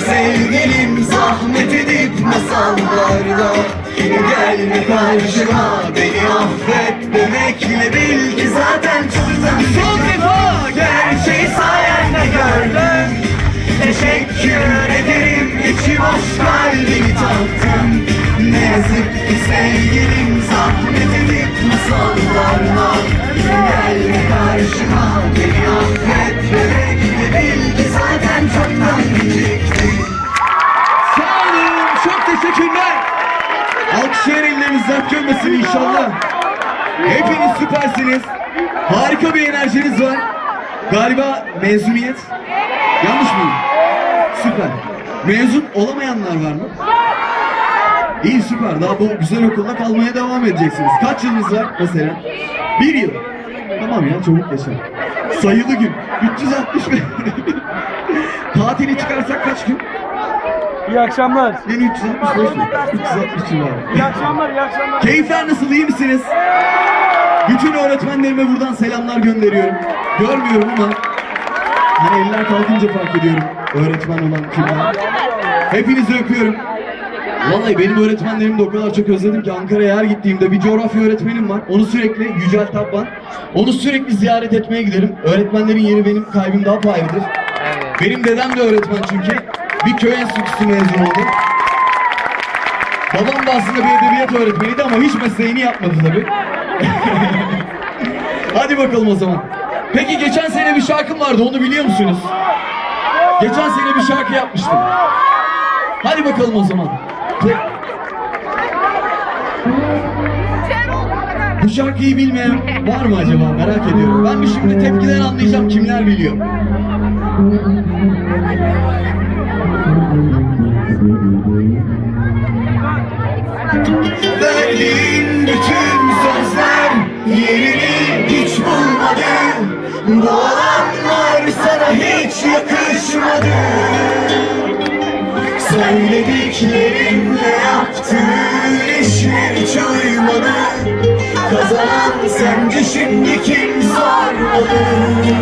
sevgilim zahmet edip masallarda. Gelme karşıma beni affet demekle bil ki zaten teşekkürler. Alkışlayan elleriniz zat görmesin inşallah. Hepiniz süpersiniz. Harika bir enerjiniz var. Galiba mezuniyet. Yanlış mıyım? Süper. Mezun olamayanlar var mı? İyi süper. Daha bu güzel okulda kalmaya devam edeceksiniz. Kaç yılınız var mesela? Bir yıl. Tamam ya çabuk geçer. Sayılı gün. 365. Tatili gün? İyi akşamlar. Yeni 365 mi? 360 civarı. İyi akşamlar, iyi akşamlar. Keyifler nasıl, iyi misiniz? Bütün öğretmenlerime buradan selamlar gönderiyorum. Görmüyorum ama hani eller kalkınca fark ediyorum öğretmen olan kimler. Hepinizi öpüyorum. Vallahi benim öğretmenlerimi de o kadar çok özledim ki Ankara'ya her gittiğimde bir coğrafya öğretmenim var. Onu sürekli Yücel Tabban. Onu sürekli ziyaret etmeye giderim. Öğretmenlerin yeri benim kalbimde apayrıdır. Benim dedem de öğretmen çünkü. Bir köy enstitüsü mezunu oldu. Babam da aslında bir edebiyat öğretmeniydi ama hiç mesleğini yapmadı tabii. Hadi bakalım o zaman. Peki geçen sene bir şarkım vardı onu biliyor musunuz? Geçen sene bir şarkı yapmıştım. Hadi bakalım o zaman. Bu şarkıyı bilmeyen var mı acaba merak ediyorum. Ben bir şimdi tepkiden anlayacağım kimler biliyor. Verdiğin bütün sözler yerini hiç bulmadı. Bu olanlar sana hiç yakışmadı. Söylediklerinle yaptığın işler hiç uymadı. Kazanan sence şimdi kim sormalı